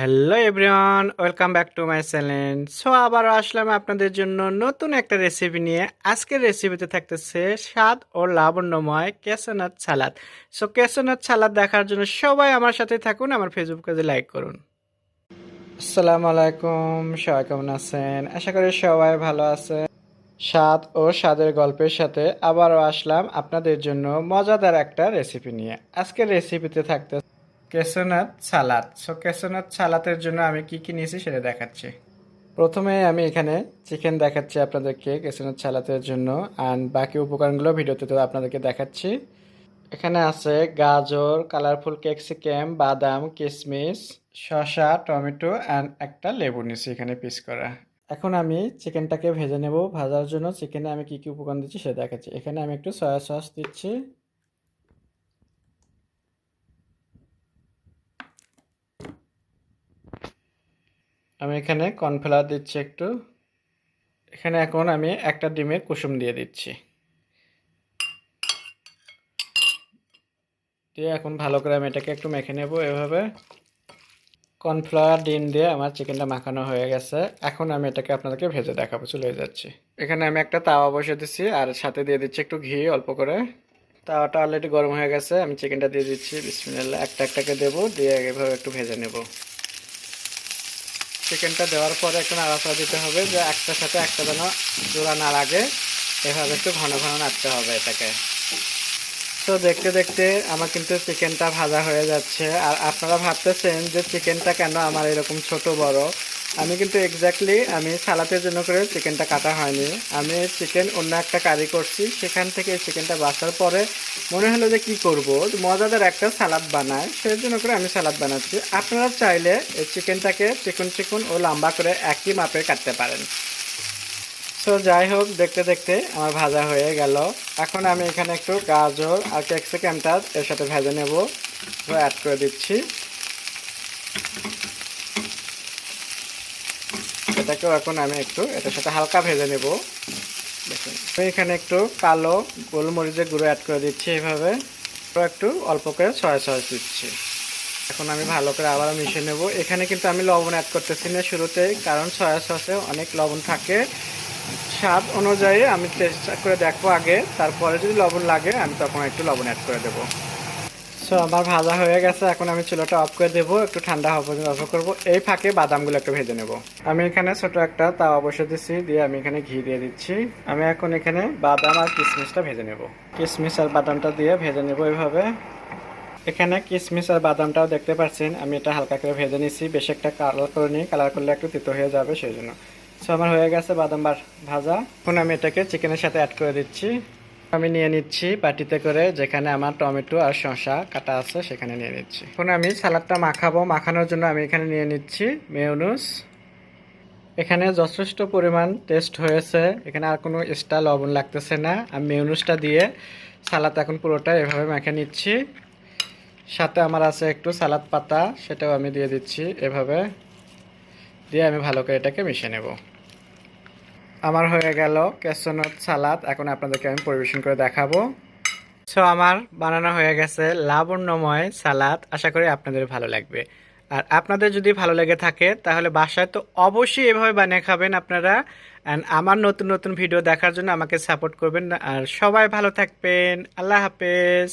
Hello everyone welcome back to my channel so আবারও আসলাম আপনাদের জন্য নতুন একটা রেসিপি নিয়ে। আজকের রেসিপিতে থাকতেছে স্বাদ ও লাবণ্যময় কেসোনাথ সালাদ। সো কেসোনাথ সালাদ দেখার জন্য সবাই আমার সাথে থাকুন, আমার ফেসবুক পেজে লাইক করুন। আসসালামু আলাইকুম, সবাই কেমন আছেন? আশা করি সবাই ভালো আছেন। স্বাদ ও স্বাদের গল্পের সাথে আবারও আসলাম আপনাদের জন্য মজাদার একটা রেসিপি নিয়ে। আজকের রেসিপিতে থাকতে কেসোনাথ সালাদ। সো কেসোনাথ সালাতের জন্য আমি কি কি নিয়েছি সেটা দেখাচ্ছি। প্রথমে আমি এখানে চিকেন দেখাচ্ছি আপনাদেরকে কেসোনাথ সালাতের জন্য। অ্যান্ড বাকি উপকরণগুলো ভিডিওতে তো আপনাদেরকে দেখাচ্ছি। এখানে আছে গাজর, কালারফুল ক্যাপসিকাম, বাদাম কিশমিশ শসা, টমেটো অ্যান্ড একটা লেবু নিয়েছি এখানে পিস করা। এখন আমি চিকেনটাকে ভেজে নেব। ভাজার জন্য চিকেনে আমি কি কি উপকরণ দিচ্ছি সেটা দেখাচ্ছি। এখানে আমি একটু সয়া সস দিচ্ছি। আমি এখানে কর্নফ্লাওয়ার দিচ্ছি একটু। এখানে এখন আমি একটা ডিমের কুসুম দিয়ে দিচ্ছি। দিয়ে এখন ভালো করে আমি এটাকে একটু মেখে নেব এভাবে। কর্নফ্লাওয়ার ডিম দিয়ে আমার চিকেনটা মাখানো হয়ে গেছে। এখন আমি এটাকে আপনাদেরকে ভেজে দেখাবো, চলে যাচ্ছি। এখানে আমি একটা তাওয়া বসে দিচ্ছি আর সাথে দিয়ে দিচ্ছি একটু ঘি অল্প করে। তাওয়াটা অলরেডি গরম হয়ে গেছে, আমি চিকেনটা দিয়ে দিচ্ছি, বিসমিল্লাহ, একটা একটাকে দেবো, দিয়ে এভাবে একটু ভেজে নেব। চিকেনটা দেওয়ার পরে একটু নাড়াচাড়া দিতে হবে যে একটার সাথে একটা যেন জোড়া না লাগে। এভাবে একটু ঘন ঘন নাড়তে হবে এটাকে। তো দেখতে দেখতে আমার কিন্তু চিকেনটা ভাজা হয়ে যাচ্ছে। আর আপনারা ভাবতেছেন যে চিকেনটা কেন আমার এরকম ছোট বড়? আমি কিন্তু এক্স্যাক্টলি আমি সালাতের জন্য করে চিকেনটা কাটা হয়নি। আমি চিকেন অন্য একটা কারি করছি, সেখান থেকে চিকেনটা বাসার পরে মনে হলো যে কি করব? মজাদার একটা সালাদ বানায় সেই জন্য করে আমি সালাদ বানাচ্ছি। আপনারা চাইলে এই চিকেনটাকে চিকন চিকন ও লম্বা করে একই মাপে কাটতে পারেন। সো যাই হোক, দেখতে দেখতে আমার ভাজা হয়ে গেল। এখন আমি এখানে একটু গাজর আর ক্যাপসিকামটা এর সাথে ভেজে নেব। অ্যাড করে দিচ্ছি। এটাকেও এখন আমি একটু এটার সাথে হালকা ভেজে নেব। দেখুন, আমি এখানে একটু কালো গোলমরিচের গুঁড়ো অ্যাড করে দিচ্ছি এইভাবে একটু অল্প করে সয়া সস দিচ্ছি। এখন আমি ভালো করে আবার মিশিয়ে নেব। এখানে কিন্তু আমি লবণ অ্যাড করতেছি না শুরুতেই কারণ সয়া সসে অনেক লবণ থাকে। স্বাদ অনুযায়ী আমি চেষ্টা করে দেখব আগে। তারপরে যদি লবণ লাগে, আমি তখন একটু লবণ অ্যাড করে দেবো। সো আমার ভাজা হয়ে গেছে, এখন আমি চুলাটা অফ করে দেবো, একটু ঠান্ডা হওয়া পর্যন্ত অফ করব। এই ফাঁকে বাদামগুলো একটু ভেজে নেব। আমি এখানে ছোট একটা তাওয়া বসে দিচ্ছি, দিয়ে আমি এখানে ঘি দিয়ে দিচ্ছি। আমি এখন এখানে বাদাম আর কিশমিশটা ভেজে নেব। কিশমিশ আর বাদামটা দিয়ে ভেজে নেব এইভাবে এখানে কিশমিশ আর বাদামটাও দেখতে পাচ্ছেন, আমি এটা হালকা করে ভেজে নিচ্ছি, বেশি একটা কালার করে নিই কালার করলে একটু তিতো হয়ে যাবে, সেই জন্য। সো আমার হয়ে গেছে বাদাম ভাজা। এখন আমি এটাকে চিকেনের সাথে অ্যাড করে দিচ্ছি। আমি নিয়ে নিচ্ছি বাটিতে করে, যেখানে আমার টমেটো আর শসা কাটা আছে, সেখানে নিয়ে নিচ্ছি। এখন আমি সালাদটা মাখাবো। মাখানোর জন্য আমি এখানে নিয়ে নিচ্ছি মেয়নুস। এখানে যথেষ্ট পরিমাণ টেস্ট হয়েছে। এখানে আর কোনো এক্সট্রা লবণ লাগতেছে না। আমি মেয়নুসটা দিয়ে সালাদ এখন পুরোটা এভাবে মেখে নিচ্ছি। সাথে আমার আছে একটু সালাদ পাতা, সেটাও আমি দিয়ে দিচ্ছি এভাবে। দিয়ে আমি ভালো করে এটাকে মিশিয়ে নেব। আমার হয়ে গেল কেসনত সালাদ। এখন আপনাদেরকে আমি পরিবেশন করে দেখাবো। সো আমার বানানো হয়ে গেছে লাবণ্যময় সালাদ। আশা করি আপনাদের ভালো লাগবে। আর আপনাদের যদি ভালো লেগে থাকে, তাহলে বাসায় তো অবশ্যই এভাবে বানিয়ে খাবেন আপনারা। অ্যান্ড আমার নতুন নতুন ভিডিও দেখার জন্য আমাকে সাপোর্ট করবেন আর সবাই ভালো থাকবেন। আল্লাহ হাফেজ।